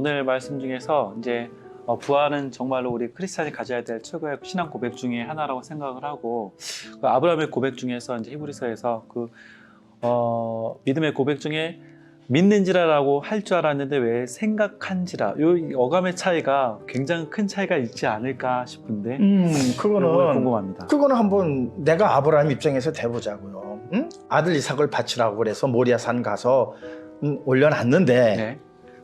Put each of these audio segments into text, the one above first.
오늘 말씀 중에서 이제 어, 부활은 정말로 우리 크리스찬이 가져야 될 최고의 신앙 고백 중에 하나라고 생각을 하고 그 아브라함의 고백 중에서 이제 히브리서에서 그 어, 믿음의 고백 중에 믿는지라라고 할 줄 알았는데 왜 생각한지라 이 어감의 차이가 굉장히 큰 차이가 있지 않을까 싶은데 음, 그거는 궁금합니다. 그거는 한번 내가 아브라함 입장에서 대보자고요. 응? 아들 이삭을 바치라고 그래서 모리아산 가서 음, 올려놨는데 네.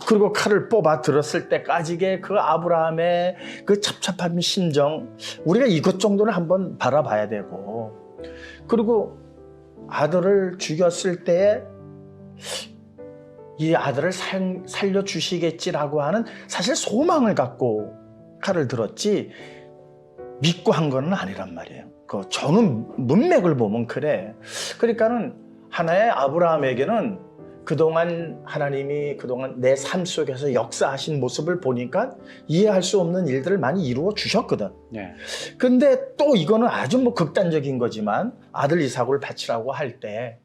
그리고 칼을 뽑아 들었을 때까지의 그 아브라함의 그 찹찹한 심정 우리가 이것 정도는 한번 바라봐야 되고 그리고 아들을 죽였을 때에 이 아들을 살, 살려주시겠지라고 하는 사실 소망을 갖고 칼을 들었지 믿고 한 거는 아니란 말이에요. 그 저는 문맥을 보면 그래. 그러니까는 하나의 아브라함에게는 그동안 하나님이 그동안 내 삶 속에서 역사하신 모습을 보니까 이해할 수 없는 일들을 많이 이루어 주셨거든. 네. 근데 또 이거는 아주 뭐 극단적인 거지만 아들 이삭을 바치라고 할 때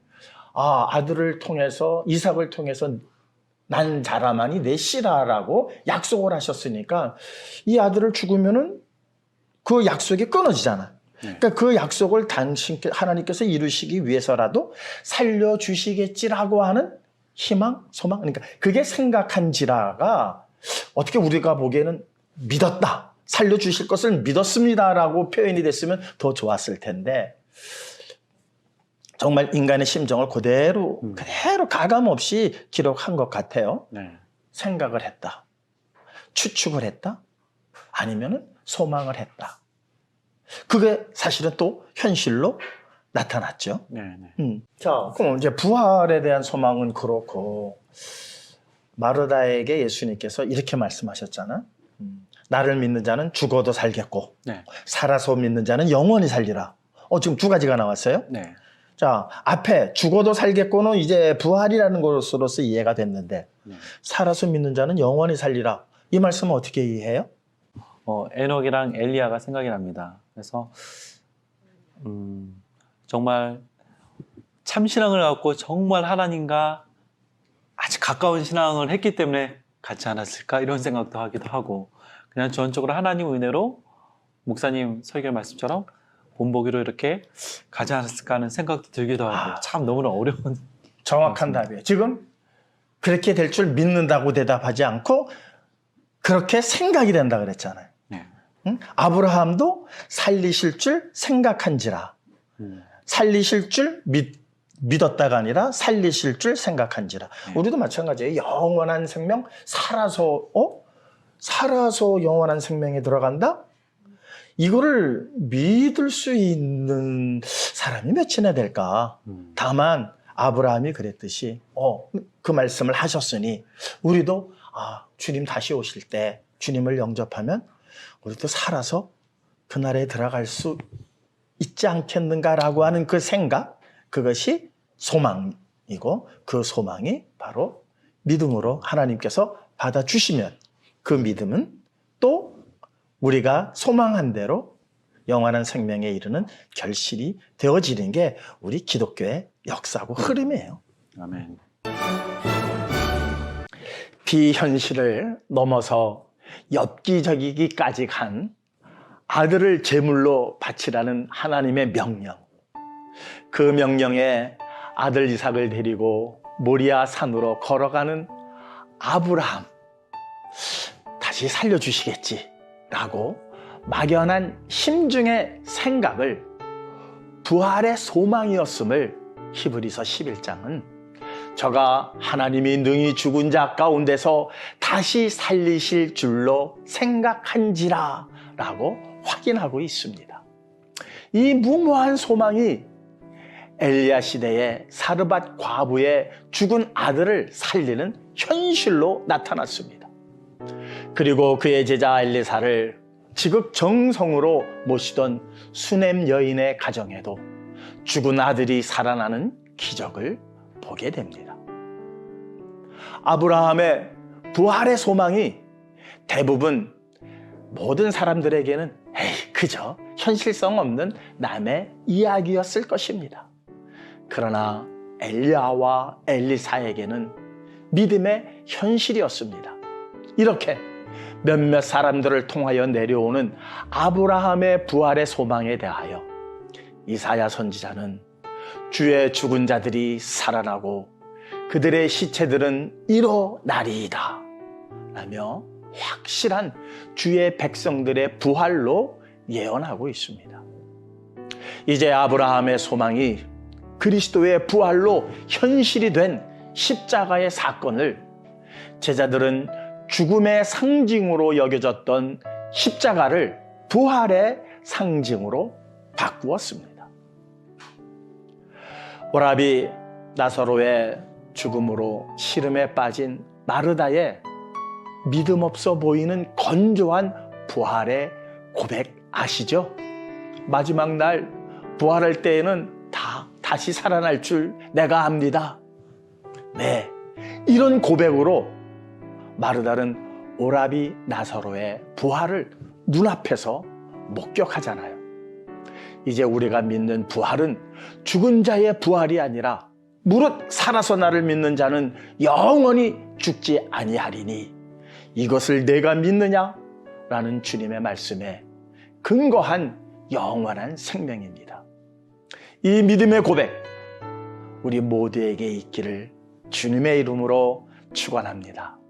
아, 아들을 통해서 이삭을 통해서 난 자라만이 내 씨라라고 약속을 하셨으니까 이 아들을 죽으면은 그 약속이 끊어지잖아. 네. 그러니까 그 약속을 당신 하나님께서 이루시기 위해서라도 살려 주시겠지라고 하는 희망, 소망. 그러니까 그게 생각한지라가 어떻게 우리가 보기에는 믿었다. 살려 주실 것을 믿었습니다라고 표현이 됐으면 더 좋았을 텐데 정말 인간의 심정을 그대로 음. 그대로 가감 없이 기록한 것 같아요. 네. 생각을 했다. 추측을 했다. 아니면은 소망을 했다. 그게 사실은 또 현실로 나타났죠. 네. 네. 음. 자, 그럼 이제 부활에 대한 소망은 그렇고 마르다에게 예수님께서 이렇게 말씀하셨잖아. 음. 나를 믿는 자는 죽어도 살겠고 네. 살아서 믿는 자는 영원히 살리라. 어, 지금 두 가지가 나왔어요. 네. 자, 앞에 죽어도 살겠고는 이제 부활이라는 것으로서 이해가 됐는데 네. 살아서 믿는 자는 영원히 살리라. 이 말씀은 어떻게 이해해요? 어, 에녹이랑 엘리야가 생각이 납니다. 그래서 음, 정말 참 신앙을 갖고 정말 하나님과 아주 가까운 신앙을 했기 때문에 같지 않았을까 이런 생각도 하기도 하고 그냥 전적으로 하나님 은혜로 목사님 설교 말씀처럼 본보기로 이렇게 가지 않았을까 하는 생각도 들기도 하고 아. 참 너무나 어려운 정확한 답이에요. 지금 그렇게 될 줄 믿는다고 대답하지 않고 그렇게 생각이 된다 그랬잖아요. 네. 응? 아브라함도 살리실 줄 생각한지라. 음, 살리실 줄 믿, 믿었다가 아니라 살리실 줄 생각한지라. 네. 우리도 마찬가지예요. 영원한 생명 살아서 어? 살아서 영원한 생명에 들어간다? 이거를 믿을 수 있는 사람이 몇이나 될까? 음. 다만 아브라함이 그랬듯이 어, 그 말씀을 하셨으니 우리도 아, 주님 다시 오실 때 주님을 영접하면 우리도 살아서 그날에 들어갈 수 있지 않겠는가라고 하는 그 생각 그것이 소망이고 그 소망이 바로 믿음으로 하나님께서 받아주시면 그 믿음은 또 우리가 소망한 대로 영원한 생명에 이르는 결실이 되어지는 게 우리 기독교의 역사고 흐름이에요. 아멘. 비현실을 넘어서 엽기적이기까지 간 아들을 제물로 바치라는 하나님의 명령. 그 명령에 아들 이삭을 데리고 모리아 산으로 걸어가는 아브라함. 다시 살려주시겠지라고 막연한 심중의 생각을 부활의 소망이었음을 히브리서 11장은 저가 하나님이 능히 죽은 자 가운데서 다시 살리실 줄로 생각한지라 라고 확인하고 있습니다. 이 무모한 소망이 엘리야 시대의 사르밧 과부의 죽은 아들을 살리는 현실로 나타났습니다. 그리고 그의 제자 엘리사를 지극 정성으로 모시던 수넴 여인의 가정에도 죽은 아들이 살아나는 기적을 보게 됩니다. 아브라함의 부활의 소망이 대부분 모든 사람들에게는 그저 현실성 없는 남의 이야기였을 것입니다. 그러나 엘리야와 엘리사에게는 믿음의 현실이었습니다. 이렇게 몇몇 사람들을 통하여 내려오는 아브라함의 부활의 소망에 대하여 이사야 선지자는 주의 죽은 자들이 살아나고 그들의 시체들은 일어나리이다 라며 확실한 주의 백성들의 부활로 예언하고 있습니다. 이제 아브라함의 소망이 그리스도의 부활로 현실이 된 십자가의 사건을 제자들은 죽음의 상징으로 여겨졌던 십자가를 부활의 상징으로 바꾸었습니다. 오라비 나사로의 죽음으로 시름에 빠진 마르다의 믿음 없어 보이는 건조한 부활의 고백 아시죠? 마지막 날 부활할 때에는 다 다시 살아날 줄 내가 압니다. 네. 이런 고백으로 마르다는 오라비 나사로의 부활을 눈앞에서 목격하잖아요. 이제 우리가 믿는 부활은 죽은 자의 부활이 아니라 무릇 살아서 나를 믿는 자는 영원히 죽지 아니하리니 이것을 내가 믿느냐? 라는 주님의 말씀에 근거한 영원한 생명입니다. 이 믿음의 고백, 우리 모두에게 있기를 주님의 이름으로 축원합니다.